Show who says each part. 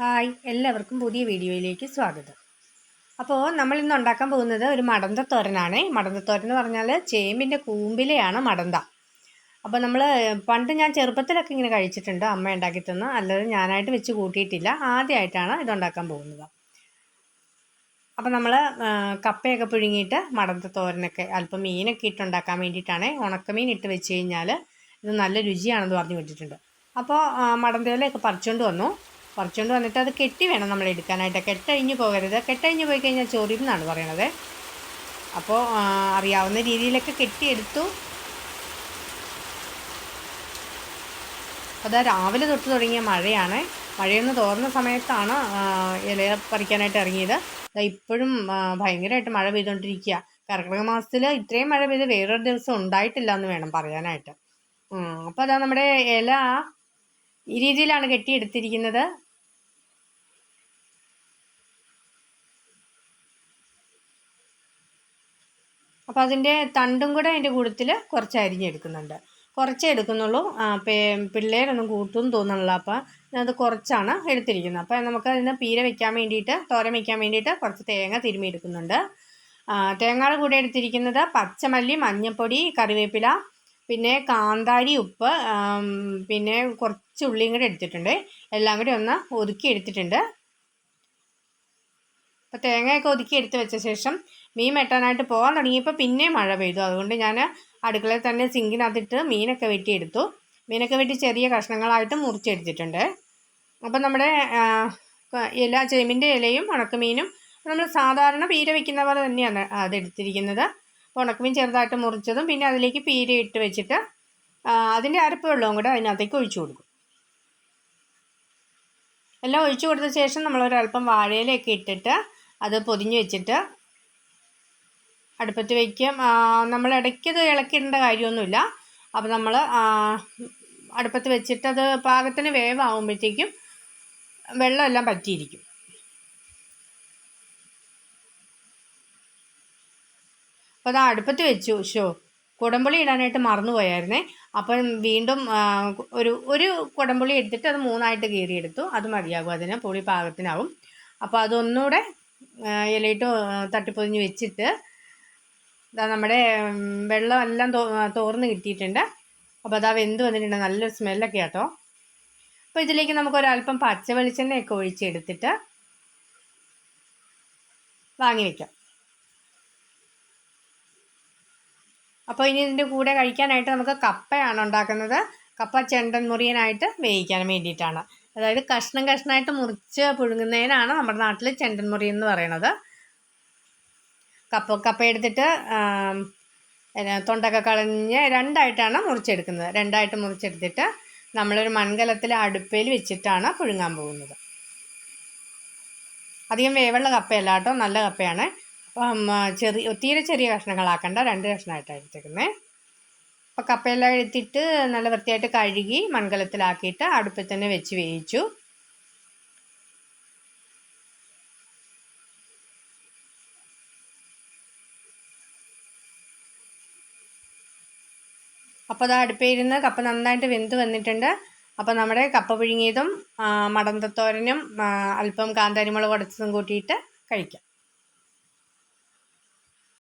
Speaker 1: Hi എല്ലാവർക്കും പുതിയ വീഡിയോയിലേക്ക് സ്വാഗതം. അപ്പോൾ നമ്മൾ ഇന്ന് ഉണ്ടാക്കാൻ പോകുന്നത് ഒരു മടന്ത തോരനാണ്. മടന്ത തോരൻ എന്ന് പറഞ്ഞാൽ ചേമ്പിന്റെ കൂമ്പിലെയാണ് മടന്ത. അപ്പോൾ നമ്മൾ പണ്ട് ഞാൻ ചെറുപ്പത്തിലൊക്കെ ഇങ്ങനെ കഴിച്ചിട്ടുണ്ട്. അമ്മ ഉണ്ടാക്കി തന്ന്. അല്ലാതെ ഞാനായിട്ട് വെച്ച് കൂട്ടിയിട്ടില്ല. ആദ്യമായിട്ടാണ് ഇതുണ്ടാക്കാൻ പോകുന്നത്. അപ്പോൾ നമ്മൾ കപ്പയൊക്കെ പുഴുങ്ങിയിട്ട് മടന്ത തോരനൊക്കെ അല്പം മീനൊക്കെ ഇട്ടുണ്ടാക്കാൻ വേണ്ടിയിട്ടാണ് ഉണക്കമീൻ ഇട്ട് വെച്ച് കഴിഞ്ഞാൽ ഇത് നല്ല രുചിയാണെന്ന് പറഞ്ഞു വിട്ടിട്ടുണ്ട് അപ്പോൾ മടന്തയിലൊക്കെ പറിച്ചുകൊണ്ട് വന്നു. പറിച്ചുകൊണ്ട് വന്നിട്ട് അത് കെട്ടി വേണം നമ്മൾ എടുക്കാനായിട്ട്. കെട്ടഴിഞ്ഞ് പോകരുത്. കെട്ടഴിഞ്ഞ് പോയി കഴിഞ്ഞാൽ ചൊറിയും എന്നാണ് പറയണത്. അപ്പോൾ അറിയാവുന്ന രീതിയിലൊക്കെ കെട്ടിയെടുത്തു. അത് രാവിലെ തൊട്ട് തുടങ്ങിയ മഴയാണ്. മഴയൊന്ന് തോർന്ന സമയത്താണ് ഇല പറിക്കാനായിട്ട് ഇറങ്ങിയത്. ഇപ്പോഴും ഭയങ്കരമായിട്ട് മഴ പെയ്തുകൊണ്ടിരിക്കുക കർക്കിടക മാസത്തിൽ ഇത്രയും മഴ പെയ്ത് വേറൊരു ദിവസം ഉണ്ടായിട്ടില്ല എന്ന് വേണം പറയാനായിട്ട്. അപ്പോൾ അതാ നമ്മുടെ ഇല ഈ രീതിയിലാണ് കെട്ടിയെടുത്തിരിക്കുന്നത്. അപ്പോൾ അതിന്റെ തണ്ടും കൂടെ അതിന്റെ കൂട്ടത്തിൽ കുറച്ച് അരിഞ്ഞെടുക്കുന്നുണ്ട് കുറച്ചേ എടുക്കുന്നുള്ളൂ. പിള്ളേരൊന്നും കൂട്ടും തോന്നുന്നില്ല അപ്പോൾ അത് കുറച്ചാണ് എടുത്തിരിക്കുന്നത്. അപ്പോൾ നമുക്ക് അതിന് പീര വെക്കാൻ വേണ്ടിയിട്ട് തോരൻ വെക്കാൻ വേണ്ടിയിട്ട് കുറച്ച് തേങ്ങ തിരുമി എടുക്കുന്നുണ്ട്. തേങ്ങയുടെ കൂടെ എടുത്തിരിക്കുന്നത് പച്ചമല്ലി മഞ്ഞൾപ്പൊടി കറിവേപ്പില പിന്നെ കാന്താരി ഉപ്പ് പിന്നെ കുറച്ച് ഉള്ളിയും കൂടെ എടുത്തിട്ടുണ്ട്. എല്ലാം കൂടി ഒന്ന് ഒതുക്കി എടുത്തിട്ടുണ്ട്. അപ്പോൾ തേങ്ങയൊക്കെ ഒതുക്കി എടുത്ത് വെച്ച ശേഷം മീൻ വെട്ടാനായിട്ട് പോകാൻ തുടങ്ങിയപ്പോൾ പിന്നെ മഴ പെയ്തു. അതുകൊണ്ട് ഞാൻ അടുക്കളയിൽ തന്നെ സിങ്കിനകത്തിട്ട് മീനൊക്കെ വെട്ടിയെടുത്തു. മീനൊക്കെ വെട്ടി ചെറിയ കഷ്ണങ്ങളായിട്ട് മുറിച്ചെടുത്തിട്ടുണ്ട്. അപ്പം നമ്മുടെ ഇല ചേമ്പിന്റെ ഇലയും ഉണക്കമീനും നമ്മൾ സാധാരണ പീര വെക്കുന്ന പോലെ തന്നെയാണ് അതെടുത്തിരിക്കുന്നത് അപ്പോൾ ഉണക്കമീൻ ചെറുതായിട്ട് മുറിച്ചതും പിന്നെ അതിലേക്ക് പീര ഇട്ട് വെച്ചിട്ട് അതിന്റെ അരപ്പ് വെള്ളവും കൂടെ അതിനകത്തേക്ക് ഒഴിച്ചു കൊടുക്കും. എല്ലാം ഒഴിച്ചു കൊടുത്ത ശേഷം നമ്മളൊരല്പം വാഴയിലൊക്കെ ഇട്ടിട്ട് അത് പൊതിഞ്ഞ് വെച്ചിട്ട് അടുപ്പത്ത് വയ്ക്കും നമ്മൾ ഇടയ്ക്ക് ഇടയ്ക്കത് ഇളക്കിടേണ്ട കാര്യമൊന്നുമില്ല. അപ്പോൾ നമ്മൾ അടുപ്പത്ത് വെച്ചിട്ട് അത് പാകത്തിന് വേവാകുമ്പോഴത്തേക്കും വെള്ളമെല്ലാം പറ്റിയിരിക്കും. അപ്പോൾ അത് അടുപ്പത്ത് വെച്ചു. ഷോ കുടംപുളി ഇടാനായിട്ട് മറന്നുപോയായിരുന്നേ അപ്പം വീണ്ടും ഒരു ഒരു കുടംപുളി എടുത്തിട്ട് അത് മൂന്നായിട്ട് കീറിയെടുത്തു. അത് മതിയാകും അതിന് പുളി പാകത്തിനാവും. അപ്പോൾ അതൊന്നുകൂടെ ഇലയിട്ട് തട്ടിപ്പൊതിഞ്ഞ് വെച്ചിട്ട് ഇതാ നമ്മുടെ വെള്ളം എല്ലാം തോർന്ന് കിട്ടിയിട്ടുണ്ട്. അപ്പോൾ അതാ വെന്ത് വന്നിട്ടുണ്ട്. നല്ലൊരു സ്മെല്ലൊക്കെ കേട്ടോ അപ്പോൾ ഇതിലേക്ക് നമുക്ക് ഒരല്പം പച്ച വെളിച്ചെണ്ണയൊക്കെ ഒഴിച്ചെടുത്തിട്ട് വാങ്ങി വയ്ക്കാം അപ്പോൾ ഇനി ഇതിന്റെ കൂടെ കഴിക്കാനായിട്ട് നമുക്ക് കപ്പയാണ് ഉണ്ടാക്കുന്നത്. കപ്പ ചെണ്ടൻ മുറിയനായിട്ട് വേവിക്കാൻ വേണ്ടിയിട്ടാണ്. അതായത് കഷ്ണം കഷ്ണമായിട്ട് മുറിച്ച് പുഴുങ്ങുന്നതിനാണ് നമ്മുടെ നാട്ടിൽ ചെണ്ടൻ മുറി എന്ന് പറയുന്നത്. കപ്പ കപ്പ എടുത്തിട്ട് തൊണ്ടൊക്കെ കളഞ്ഞ് രണ്ടായിട്ടാണ് മുറിച്ചെടുക്കുന്നത്. രണ്ടായിട്ട് മുറിച്ചെടുത്തിട്ട് നമ്മളൊരു മൺകലത്തിൽ അടുപ്പയിൽ വെച്ചിട്ടാണ് പുഴുങ്ങാൻ പോകുന്നത്. അധികം വേവുള്ള കപ്പയല്ല കേട്ടോ നല്ല കപ്പയാണ്. അപ്പം ചെറിയ തീരെ ചെറിയ കഷ്ണങ്ങളാക്കണ്ട രണ്ട് കഷ്ണമായിട്ടാണ് എടുത്തേക്കുന്നത് അപ്പോൾ കപ്പയെല്ലാം എടുത്തിട്ട് നല്ല വൃത്തിയായിട്ട് കഴുകി മൺകലത്തിലാക്കിയിട്ട് അടുപ്പിൽ തന്നെ വെച്ച് വേവിച്ചു. അപ്പോൾ അത് അടുപ്പിരുന്ന് കപ്പ നന്നായിട്ട് വെന്ത് വന്നിട്ടുണ്ട്. അപ്പോൾ നമ്മുടെ കപ്പ പുഴുങ്ങിയതും മടന്തത്തോരനും അല്പം കാന്താരിമുളക് ഉടച്ചതും കൂട്ടിയിട്ട് കഴിക്കാം.